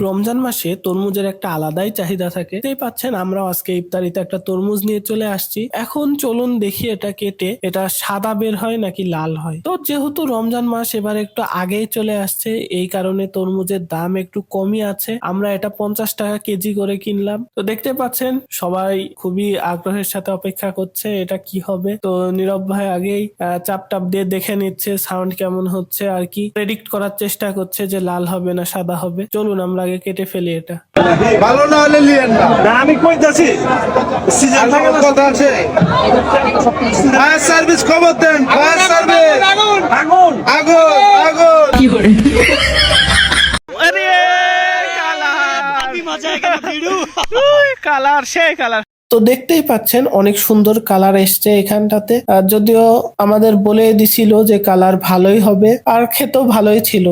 রমজান মাসে তরমুজের একটা আলাদাই চাহিদা থাকে। দেখতেই পাচ্ছেন, আমরাও আজকে ইফতারিতে একটা তরমুজ নিয়ে চলে আসছি। এখন চলুন দেখি এটা কেটে, এটা সাদা বের হয় নাকি লাল হয়? তো যেহেতু রমজান মাস এবার একটু আগেই চলে আসছে, এই কারণে তরমুজের দাম একটু কমই আছে। আমরা এটা পঞ্চাশ টাকা কেজি করে কিনলাম। তো দেখতে পাচ্ছেন, সবাই খুবই আগ্রহের সাথে অপেক্ষা করছে, এটা কি হবে? তো নীরব ভাই আগেই চাপ টাপ দিয়ে দেখে নিচ্ছে, সাউন্ড কেমন হচ্ছে আর কি। প্রেডিক্ট করার চেষ্টা করছে যে লাল হবে না সাদা হবে। চলুন আমরা আগে কেটে ফেলি এটা। ভালো না হলে লিয়েন না। না আমি কইতাছি সিজন থাকে না কথা আছে। ফায়ার সার্ভিস খবর দেন ফায়ার সার্ভিস আগুন আগুন আগুন। আগুন কি করে? আরে কালার। সেই কালার। তো দেখতেই পাচ্ছেন অনেক সুন্দর কালার এসছে এখানটাতে। আর যদিও আমাদের বলে দিছিল যে কালার ভালোই হবে আর খেতেও ভালোই ছিল।